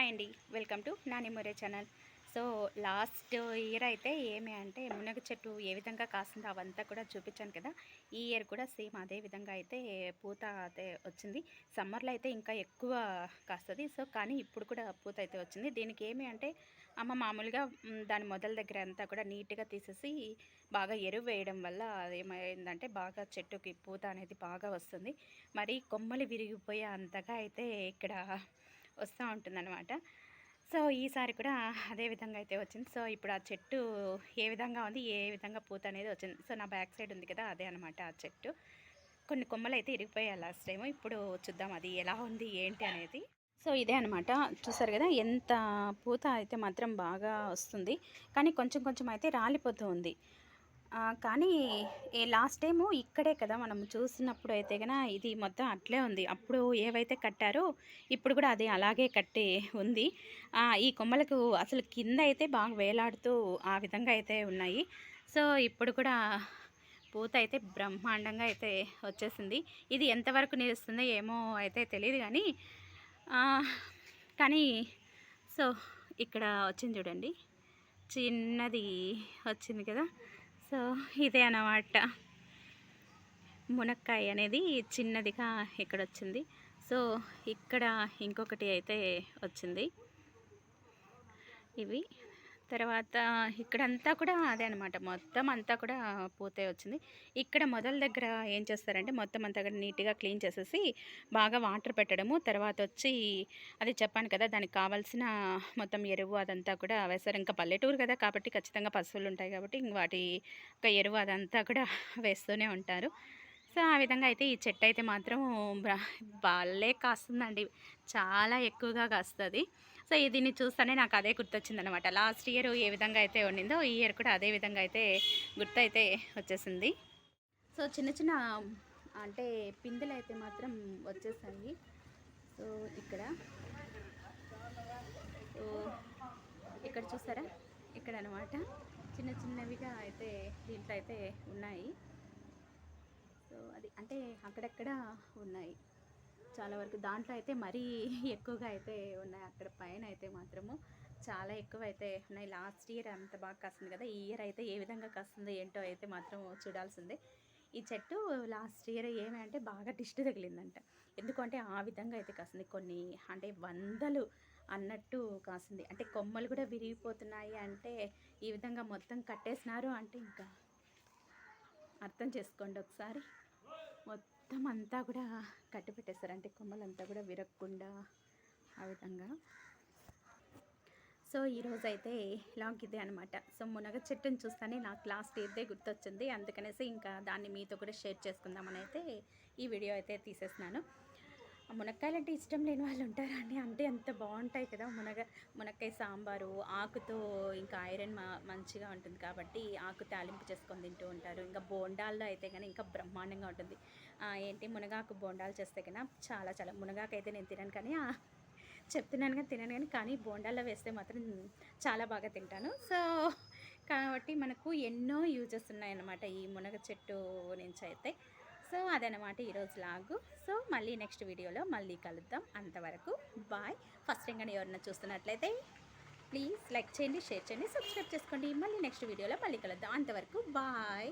Hi అండి. Welcome to నానిమొరే channel. So last year అయితే ఏమి అంటే మునగ చెట్టు ఏ విధంగా కాసిందో అవంతా కూడా చూపించాను కదా. ఈ ఇయర్ కూడా సేమ్ అదే విధంగా అయితే పూత అయితే వచ్చింది. సమ్మర్లో అయితే ఇంకా ఎక్కువ కాస్తుంది. సో కానీ ఇప్పుడు కూడా పూత అయితే వచ్చింది. దీనికి ఏమి అంటే అమ్మ మామూలుగా దాని మొదల దగ్గర అంతా కూడా నీట్గా తీసేసి బాగా ఎరువు వేయడం వల్ల ఏమైందంటే బాగా చెట్టుకి పూత అనేది బాగా వస్తుంది. మరి కొమ్మలు విరిగిపోయే అంతగా అయితే ఇక్కడ వస్తూ ఉంటుందన్నమాట. సో ఈసారి కూడా అదే విధంగా అయితే వచ్చింది. సో ఇప్పుడు ఆ చెట్టు ఏ విధంగా ఉంది ఏ విధంగా పూత అనేది వచ్చింది. సో నా బ్యాక్ సైడ్ ఉంది కదా అదే అనమాట ఆ చెట్టు. కొన్ని కొమ్మలు అయితే ఇరిగిపోయాయి లాస్ట్ టైం ఇప్పుడు చూద్దాం అది ఎలా ఉంది ఏంటి అనేది. సో ఇదే అనమాట చూసారు కదా ఎంత పూత అయితే మాత్రం బాగా వస్తుంది. కానీ కొంచెం కొంచెం అయితే రాలిపోతూ ఉంది. కానీ ఏ లాస్ట్ టైము ఇక్కడే కదా మనం చూసినప్పుడు అయితే కన ఇది మొత్తం అట్లే ఉంది. అప్పుడు ఏవైతే కట్టారో ఇప్పుడు కూడా అది అలాగే కట్టి ఉంది. ఈ కొమ్మలకు అసలు కింద అయితే బాగా వేలాడుతూ ఆ విధంగా అయితే ఉన్నాయి. సో ఇప్పుడు కూడా పూత అయితే బ్రహ్మాండంగా అయితే వచ్చేసింది. ఇది ఎంతవరకు నిలుస్తుందో ఏమో అయితే తెలియదు కానీ కానీ సో ఇక్కడ వచ్చింది చూడండి. చిన్నది వచ్చింది కదా. సో ఇదే అన్నమాట. మునక్కాయ అనేది చిన్నదిగా ఇక్కడ వచ్చింది సో ఇక్కడ ఇంకొకటి అయితే వచ్చింది. ఇవి తర్వాత ఇక్కడంతా కూడా అదే అనమాట మొత్తం అంతా కూడా పూతే వచ్చింది. ఇక్కడ మొదల దగ్గర ఏం చేస్తారంటే మొత్తం అంతా కూడా నీట్గా క్లీన్ చేసేసి బాగా వాటర్ పెట్టడము. తర్వాత వచ్చి అది చెప్పాను కదా దానికి కావాల్సిన మొత్తం ఎరువు అదంతా కూడా వేస్తారు. ఇంకా పల్లెటూరు కదా కాబట్టి ఖచ్చితంగా పశువులు ఉంటాయి కాబట్టి ఇంక వాటి ఒక ఎరువు అదంతా కూడా వేస్తూనే ఉంటారు. సో ఆ విధంగా అయితే ఈ చెట్టు అయితే మాత్రం బాలే భలే కాస్తుందండి. చాలా ఎక్కువగా కాస్తుంది. సో దీన్ని చూస్తేనే నాకు అదే గుర్తొచ్చింది అనమాట లాస్ట్ ఇయర్ ఏ విధంగా అయితే ఉండిందో ఈ ఇయర్ కూడా అదే విధంగా అయితే గుర్తయితే వచ్చేసింది. సో చిన్న చిన్న అంటే పిందెలు అయితే మాత్రం వచ్చేసాయి. సో ఇక్కడ. సో ఇక్కడ చూసారా? ఇక్కడ అనమాట చిన్న చిన్నవిగా అయితే దీంట్లో అయితే ఉన్నాయి. సో అది అంటే అక్కడక్కడ ఉన్నాయి. చాలా వరకు దాంట్లో అయితే మరీ ఎక్కువగా అయితే ఉన్నాయి. అక్కడ పైన అయితే మాత్రము చాలా ఎక్కువ అయితే ఉన్నాయి. లాస్ట్ ఇయర్ అంత బాగా కాస్తుంది కదా. ఈ ఇయర్ అయితే ఏ విధంగా కాస్తుందో ఏంటో అయితే మాత్రం చూడాల్సిందే. ఈ చెట్టు లాస్ట్ ఇయర్ ఏమంటే అంటే బాగా దిష్టి తగిలిందంట. ఎందుకంటే ఆ విధంగా అయితే కాస్తుంది. కొన్ని అంటే వందలు అన్నట్టు కాస్తుంది. అంటే కొమ్మలు కూడా విరిగిపోతున్నాయి అంటే ఈ విధంగా మొత్తం కట్టేసినారు అంటే ఇంకా అర్థం చేసుకోండి ఒకసారి. మొత్తం మొత్తం అంతా కూడా కట్టి పెట్టేస్తారు అంటే కొమ్మలంతా కూడా విరగకుండా ఆ విధంగా. సో ఈరోజు అయితే లాగ్ ఇదే అనమాట సో మునగ చెట్టుని చూస్తానే నాకు లాస్ట్ ఇదే గుర్తొచ్చింది. అందుకనేసి ఇంకా దాన్ని మీతో కూడా షేర్ చేసుకుందామని అయితే ఈ వీడియో అయితే తీసేస్తున్నాను. మునక్కాయలు అంటే ఇష్టం లేని వాళ్ళు ఉంటారా అండి? అంటే ఎంత బాగుంటాయి కదా మునగ మునక్కాయ సాంబారు ఆకుతో ఇంకా ఐరన్ మా మంచిగా ఉంటుంది కాబట్టి ఆకు తాలింపు చేసుకొని తింటూ ఉంటారు. ఇంకా బోండాల్లో అయితే కానీ ఇంకా బ్రహ్మాండంగా ఉంటుంది. ఏంటి మునగాకు బోండాలు చేస్తే కన్నా చాలా చాలా మునగాకు అయితే నేను తినను కానీ చెప్తున్నాను కానీ తినను కానీ కానీ బోండాల్లో వేస్తే మాత్రం చాలా బాగా తింటాను. సో కాబట్టి మనకు ఎన్నో యూజెస్ ఉన్నాయన్నమాట ఈ మునగ చెట్టు నుంచి అయితే. సో అదనమాట ఈరోజు లాగు. సో మళ్ళీ నెక్స్ట్ వీడియోలో మళ్ళీ కలుద్దాం. అంతవరకు బాయ్. ఫస్ట్ ఇంకా కానీ ఎవరైనా చూస్తున్నట్లయితే ప్లీజ్ లైక్ చేయండి షేర్ చేయండి సబ్స్క్రైబ్ చేసుకోండి. మళ్ళీ నెక్స్ట్ వీడియోలో మళ్ళీ కలుద్దాం. అంతవరకు బాయ్.